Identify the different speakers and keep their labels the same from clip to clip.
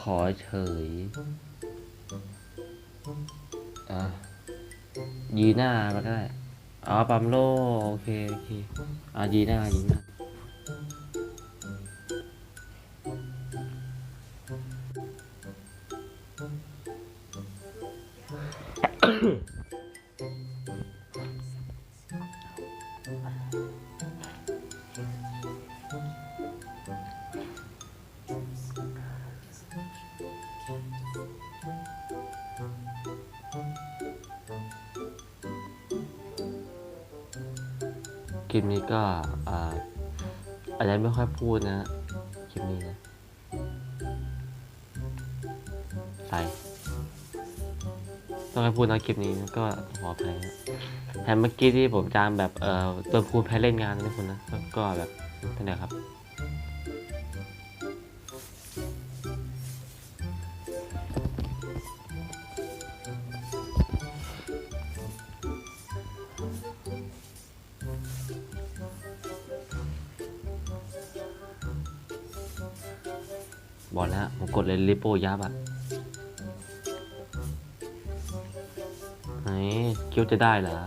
Speaker 1: ขอเฉย อะ ยีหน้ามาก็ได้ อ๋อ ปั๊มโล โอเค โอเค อะยีหน้ายีหน้า คลิปนี้ก็อาจจะไม่ค่อยพูดนะคลิปนี้นะใส่ต้องให้พูดนะคลิปนี้ก็ขออภัยนะแถมเมื่อกี้ที่ผมจามแบบเอ่อตัวพูดแพ้เล่นงานนะทุกคนนะก็ก็แบบนั่นแหละครับ บอกแล้ว ผมกดเลยลิปโปยับอะไหนคิดวจะได้เหรอ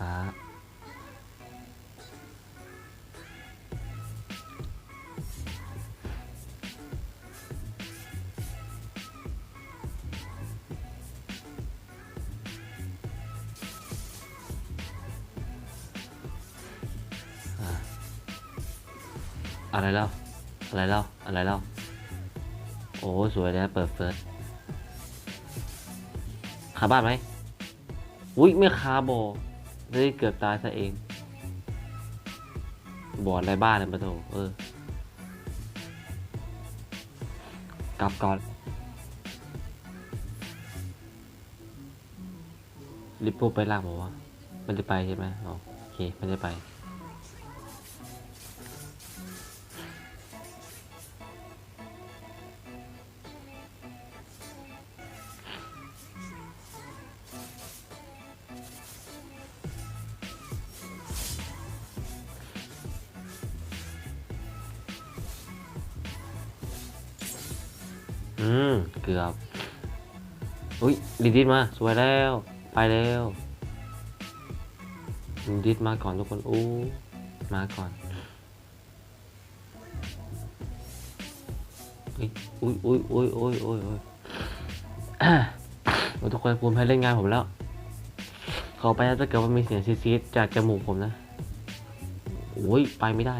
Speaker 1: อะ อะไรแล้วอะไรแล้วอะไรแล้วโอ้สวยแล้วเปิดเฟิร์สคาบ้านไหมอุ้ยไม่คาบอเฮ้ยเกือบตายซะเอง บอดอะไรบ้านเลยมาโถเออ กลับก่อนลิปโปไปล่างบอกว่ามันจะไปใช่ไหมโอเค มันจะไป อืม เกือบ อุ้ยลินดิสมา สวยแล้ว ไปแล้วลินดิสมาก่อนทุกคน อู้ มาก่อน อุ้ยอุ้ยอุ้ยอุ้ยอุ้ยอุ้ยทุกคนภูมิให้เล่นงานผมแล้ว ขอไปนะถ้าเกิดว่ามีเสียงซีดๆจากจมูกผมนะ โอ้ย ไปไม่ได้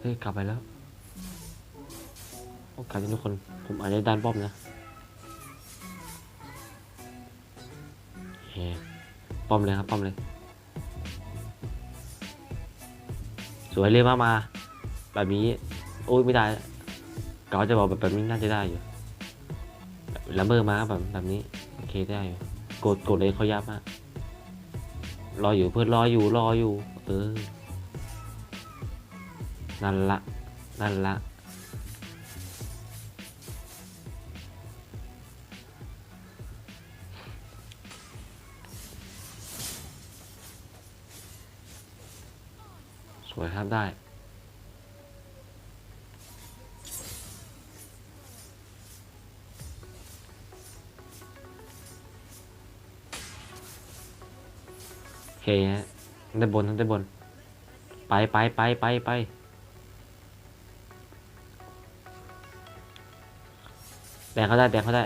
Speaker 1: เฮ้ยกลับไปแล้วโอกาสที่ทุกคน ผมอาจจะด้านป้อมนะเฮ้ป้อมเลยครับ ป้อมเลย สวยเลยมากมา แบบนี้ โอ้ยไม่ได้เกาจะบอกแบบแบบนี้น่าจะได้อยู่ลัมเบอร์มาแบบแบบนี้ โอเคได้อยู่กดกดเลยเขายากมากรออยู่เพื่อนรออยู่รออยู่ เออ นั่นละนั่นละสวยครับได้โอเคฮะด้านบนด้บน ไปไปไปไปไป แบกเขาได้แบกเขาได้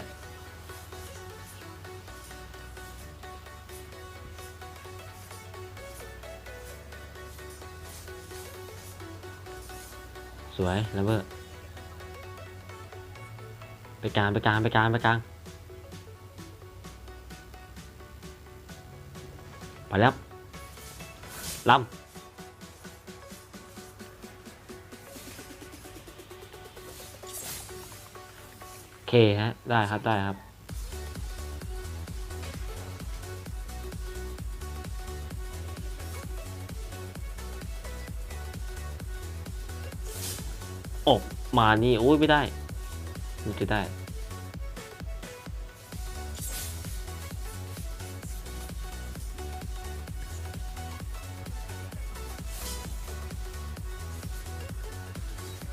Speaker 1: สวยแล้วเบอร์ไปกลางไปกลางไปกลางไปกลางไปแล้วลำ เคฮะ ได้ครับ ได้ครับ โอบมานี่ โอ้ยไม่ได้ มันจะได้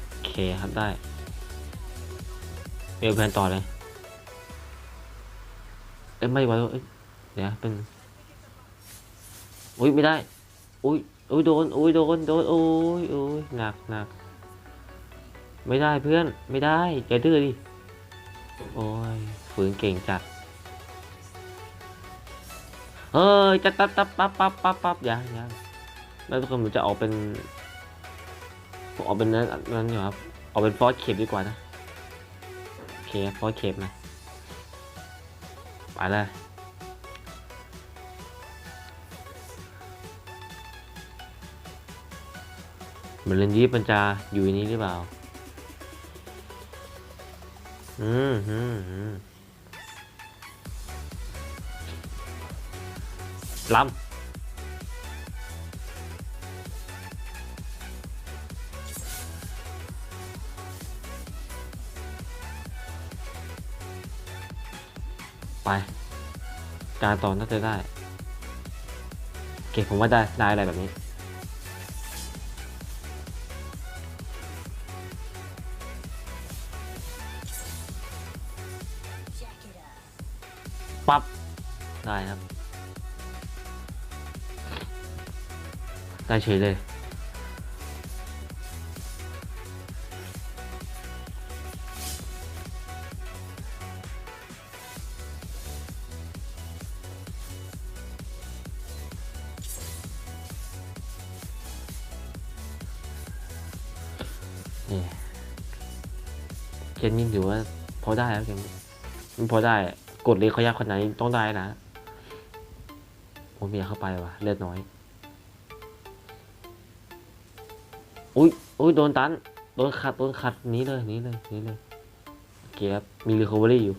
Speaker 1: โอเคครับได้ เอลแพนต่อเลยเอ้ยไม่ไหวแล้วเอ้ยเดี๋ยวเป็นอุ้ยไม่ได้อุ้ยอุ้ยโดนอุ้ยโดนโดนโอ้ยโอ้ยหนักหนักไม่ได้เพื่อนไม่ได้แกดื้อดิโอ้ยฝืนเก่งจัดเฮ้ยจะตับตับปั๊บปั๊บปั๊บปั๊บยังยังแล้วทุกคนผมจะออกเป็นออกเป็นนั้นนั้นอยู่ครับออกเป็นฟอสเคปดีกว่านะ เคฟอสเคปนะไปเลยเหมือนเรนยีมันจะอยู่ในนี้หรือเปล่า อืมอืมอืมลำ ไป การต่อน่าจะได้โอเคผมว่าได้ได้อะไรแบบนี้ ปั๊บ ได้ครับ ได้เฉยเลย เกมนี้ถือว่าพอได้แล้วเกมมันพอได้ กดเลยเขายากคนไหนต้องได้นะ ผมอยากเข้าไปว่ะเลือดน้อย อุ้ยอุ้ยโดนตัน โดนขัด โดนขัดนี้เลยนี้เลยนี้เลยโอเคครับมีรีคอเวอรี่อยู่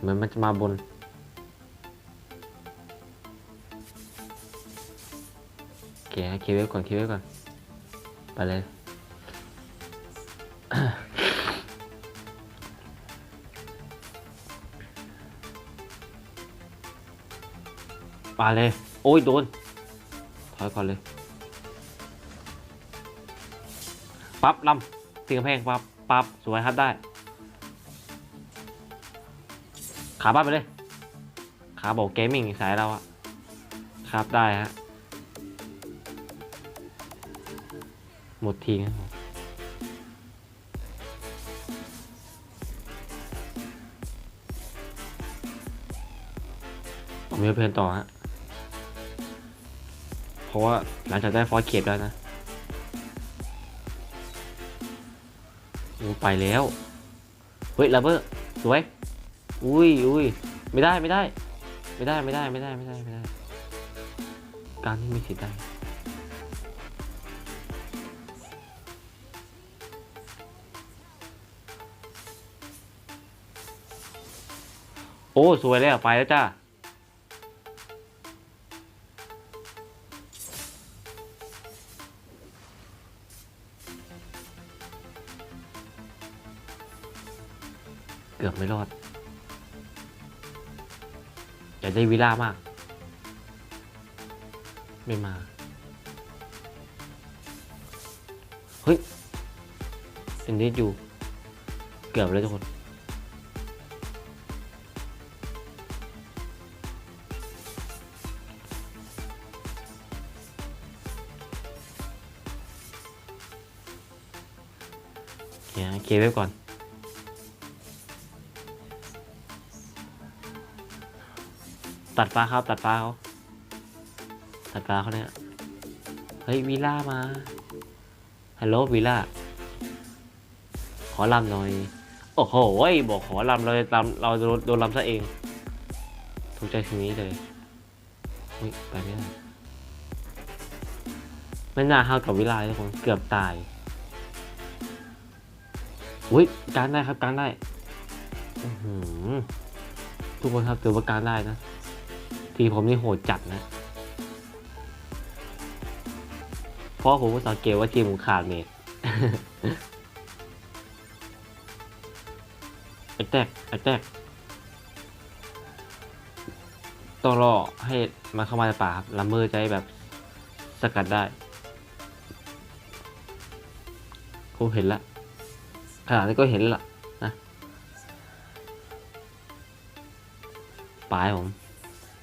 Speaker 1: เหมือนมันจะมาบน คฮะเคลียร์ไว้ก่อนคลียร์ไว้ก่อน ไปเลยปาเลย โอ้ย โดน ถอยก่อนเลย ปั๊บลำตีกำแพงปั๊บ ปั๊บ สวยครับได้ ขาบ้านไปเลย ขาบอกเกมมิ่งสายเราอะครับได้ฮะ หมดทีนะครับผมผมจะเพลินต่อฮะ เพราะว่าหลังจากได้ฟอสเคปแล้วนะโอ้ไปแล้ว เฮ้ยลาเบอร์สวย อุ้ยอุ้ยไม่ได้ไม่ได้ ไม่ได้ไม่ได้ไม่ได้ไม่ได้ไม่ได้ การที่ไมีสิทธิ์ได้ โอ้สวยแล้วไปแล้วจ้าเกือบไม่รอดอยากได้วิล่ามาก ไม่มา เฮ้ยเป็นเดอยู่ เกือบแล้วทุกคน เคไว้ก่อน ตัดฟ้าครับ ตัดฟ้าเขาตัดฟ้าเขาเนี่ย เฮ้ยวีล่ามา ฮัลโหลวีล่า ขอลำหน่อย โอ้โอ้โหบอกขอลำเราลำเราโดนลำซะเอง ถูกใจทีนี้เลยอุ้ยไปไม่ได้ไม่น่าเข้ากับวิลาทุกคนเกือบตาย อุ้ยการได้ครับการได้ทุกคนครับถือว่าการได้นะ ทีผมนี่โหดจัดนะ เพราะผมก็สังเกตว่าทีมผมขาดเมดไอ้แตกไอ้แตกต้องรอให้มันเข้ามาในป่าครับลัมเมอร์จะได้แบบสกัดได้ ผมเห็นละ ขนาดนี้ก็เห็นละนะปลายผม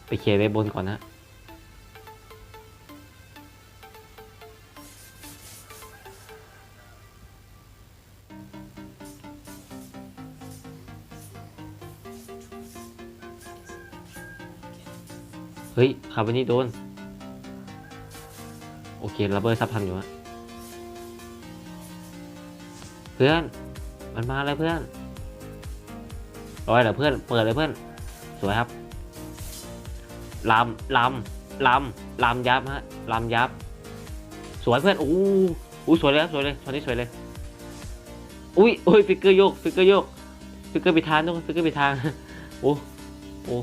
Speaker 1: ไปเคลียร์ไว้บนก่อนนะเฮ้ยคาร์บอนี่โดน โอเคระเบิดซับทันอยู่ฮะเพื่อน มันมาแล้วเพื่อนร้อยเหรอเพื่อน เปิดเลยเพื่อน สวยครับลำลำลำลำยับฮะลำยับ สวยเพื่อน อู้อู้สวยเลยครับ สวยเลยตอนนี้สวยเลย อุ้ยอุ้ยฟิกเกอร์โยก ฟิกเกอร์โยก ฟิกเกอร์ปิดทางทุกคนฟิกเกอร์ปิดทาง โอ้โอ้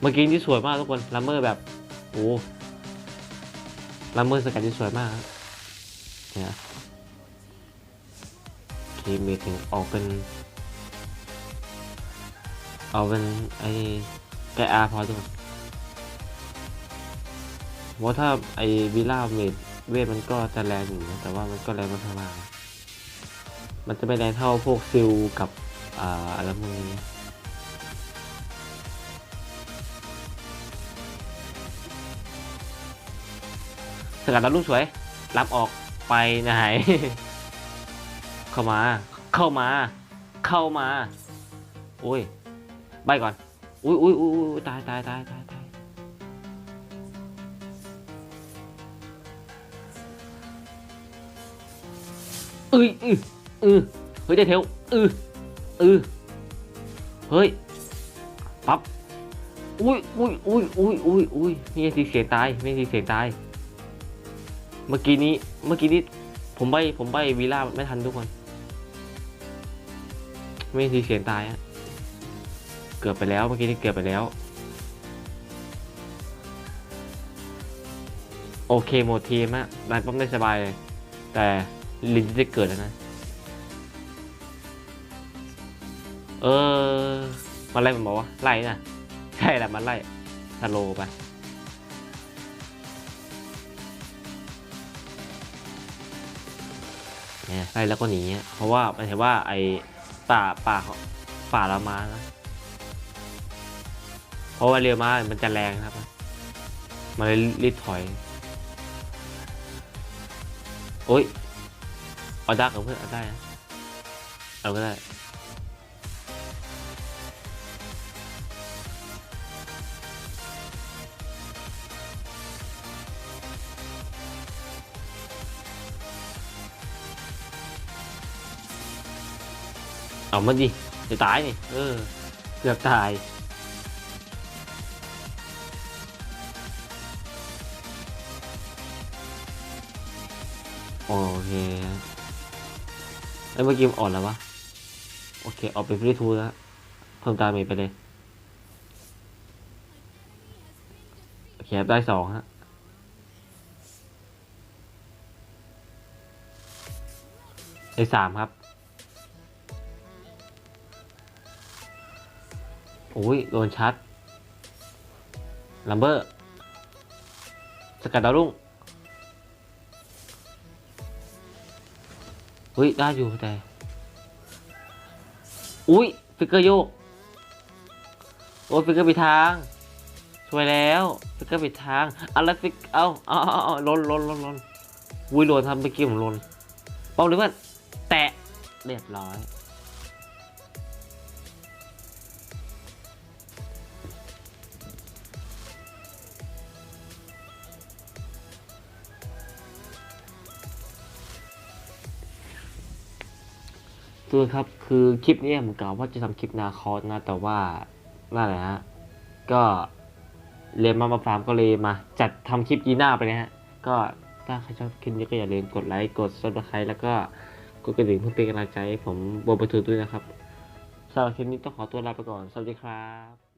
Speaker 1: เมื่อกี้ที่สวยมากทุกคนลัมเมอร์แบบ โอ้ลัมเมอร์สกัดที่สวยมากเนี่ย เคเมถึงออกเป็นเอาเป็นไอ้แกอาพอทุกคนเพราะถ้าไอ้วิล่าเมดเวทมันก็จะแรงอยู่นะแต่ว่ามันก็แรงไมากมากมันจะไม่แรงเท่าพวกซิลกับอ่าอะไรพวกนี้สกัดรับลูกสวย รับออกไปไหน เข้ามา เข้ามา เข้ามาอุ้ย ใบก่อนอุ้ยอุ้ยอุ้ยอุ้ยตายตายตายตายตายอ้ยอืออือเฮ้ยได้เทวอืออือเฮ้ย ปั๊บ อุ้ยอุ้ยอุ้ยอุ้ยอุ้ยอุ้ยมีสีเสียตายไมีสีเสียตาย เมื่อกี้นี้ เมื่อกี้นี้ ผมใบ ผมใบวีล่าไม่ทันทุกคน ไม่ทีเสียงตายฮะเกือบไปแล้วเมื่อกี้นี้เกือบไปแล้ว โอเคหมดทีมฮะนายป้อมได้สบายเลย แต่ลินจะเกิดแล้วนะ เออมันไล่มันบอกว่าไล่นะใช่แหละมันไล่สโลไปเนี่ยไล่แล้วก็หนีเพราะว่ามันเห็นว่าไอ ป่าป่าเขาป่าละมานะ เพราะว่าเรือมามันจะแรงครับ มันเลยรีบถอย โอ้ยเอาดักกับเพื่อนเอาได้นะเอาก็ได้ เอามันดิจะตายนี่ เออ เกือบตาย โอเคไอ้ยเมื่อกี้มันอ่อนแล้ววะ โอเค ออกไปฟรีทูแล้วเพิ่มตาเมจไปเลย โอเคได้สองฮะได้สามครับ อ้ยโดนชัดลัมเบอร์ สกัดดาวรุ่งเฮ้ยได้อยู่แต่ อุ้ยฟิกเกอร์โยก โอ้ยฟิกเกอร์ปิดทาง ช่วยแล้วฟิกเกอร์ปิดทางอะไรฟิกเอาเอาเอาเอาลนลนลนลนอุ้ยโลนทำเมื่อกี้ผมลนเป้าเลยเพื่อนแตะเรียบร้อย ส่วนครับคือคลิปนี้ผมกล่าวว่าจะทำคลิปนาคอสนะ แต่ว่านั่นแหละฮะก็เรียนมามาฟาร์มก็เลยมา จัดทำคลิปยีหน้าไปนะฮะก็ถ้าใครชอบคลิปนี้ก็อย่าลืมกดไลค์กดซับสไครต์แล้วก็กดกระดิ่งเพื่อเป็นกำลังใจให้ผมบนประตูด้วยนะครับสำหรับคลิปนี้ต้องขอตัวลาไปก่อนสวัสดีครับ